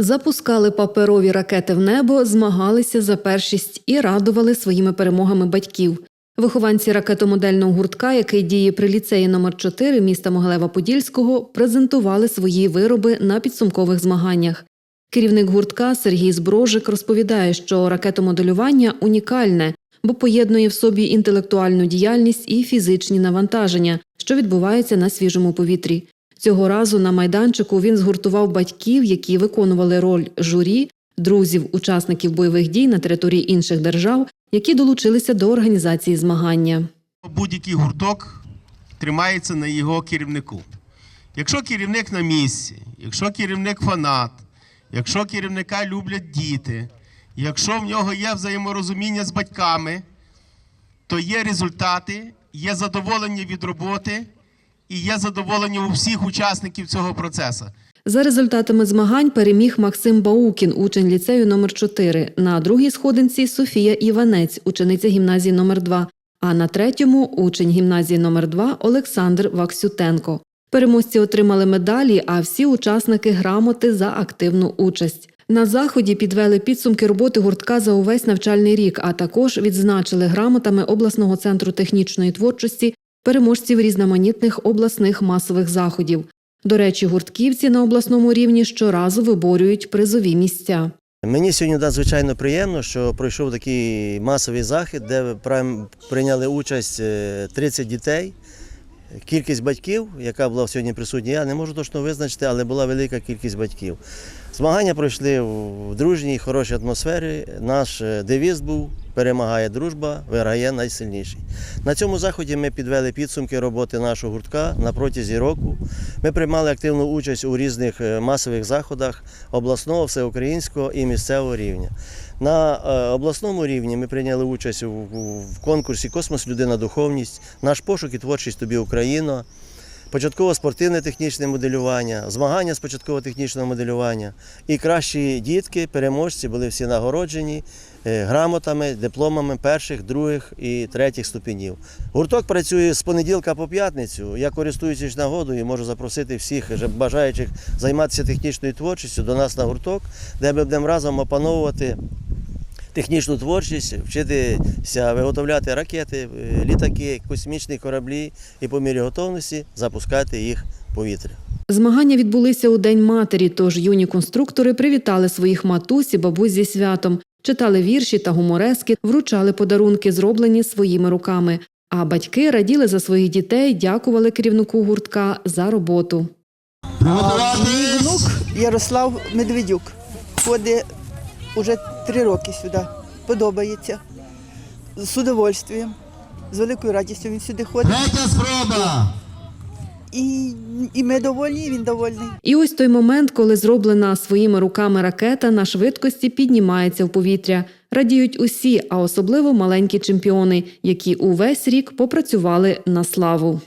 Запускали паперові ракети в небо, змагалися за першість і радували своїми перемогами батьків. Вихованці ракетомодельного гуртка, який діє при ліцеї номер 4 міста Могилева-Подільського, презентували свої вироби на підсумкових змаганнях. Керівник гуртка Сергій Зброжик розповідає, що ракетомоделювання унікальне, бо поєднує в собі інтелектуальну діяльність і фізичні навантаження, що відбуваються на свіжому повітрі. Цього разу на майданчику він згуртував батьків, які виконували роль журі, друзів, учасників бойових дій на території інших держав, які долучилися до організації змагання. Будь-який гурток тримається на його керівнику. Якщо керівник на місці, якщо керівник фанат, якщо керівника люблять діти, якщо в нього є взаєморозуміння з батьками, то є результати, є задоволення від роботи і є задоволення у всіх учасників цього процесу. За результатами змагань переміг Максим Баукін, учень ліцею номер 4 На другій сходинці Софія Іванець, учениця гімназії номер 2 а на третьому учень гімназії номер 2 Олександр Ваксютенко. Переможці отримали медалі, а всі учасники грамоти за активну участь. На заході підвели підсумки роботи гуртка за увесь навчальний рік, а також відзначили грамотами обласного центру технічної творчості переможців різноманітних обласних масових заходів. До речі, гуртківці на обласному рівні щоразу виборюють призові місця. Мені сьогодні надзвичайно приємно, що пройшов такий масовий захід, де прийняли участь е, 30 дітей. Кількість батьків, яка була сьогодні присутня, я не можу точно визначити, але була велика кількість батьків. Змагання пройшли в дружній, хорошій атмосфері. Наш е, девіз був перемагає дружба, виграє найсильніший. На цьому заході ми підвели підсумки роботи нашого гуртка на протязі року. Ми приймали активну участь у різних е, масових заходах обласного, всеукраїнського і місцевого рівня. На е, обласному рівні ми прийняли участь в конкурсі Космос Людина Духовність, наш пошук і творчість тобі Україна. Початково спортивне технічне моделювання, змагання з початково-технічного моделювання. І кращі дітки, переможці були всі нагороджені е, грамотами, дипломами перших, других і третіх ступенів. Гурток працює з понеділка по п'ятницю. Я користуючись нагодою, можу запросити всіх бажаючих займатися технічною творчістю до нас на гурток, де ми будемо разом опановувати технічну творчість, вчитися виготовляти ракети, е, літаки, космічні кораблі і по мірі готовності запускати їх в повітря. Змагання відбулися у День матері, тож юні конструктори привітали своїх матусь і бабусь зі святом, читали вірші та гуморески, вручали подарунки, зроблені своїми руками. А батьки раділи за своїх дітей, дякували керівнику гуртка за роботу. Мій внук Ярослав Медведюк ходить уже три роки сюди. Подобається. З удовольствием, з великою радістю він сюди ходить. Третя спроба! І, і ми довольні, і він довольний. І ось той момент, коли зроблена своїми руками ракета на швидкості піднімається в повітря. Радіють усі, а особливо маленькі чемпіони, які увесь рік попрацювали на славу.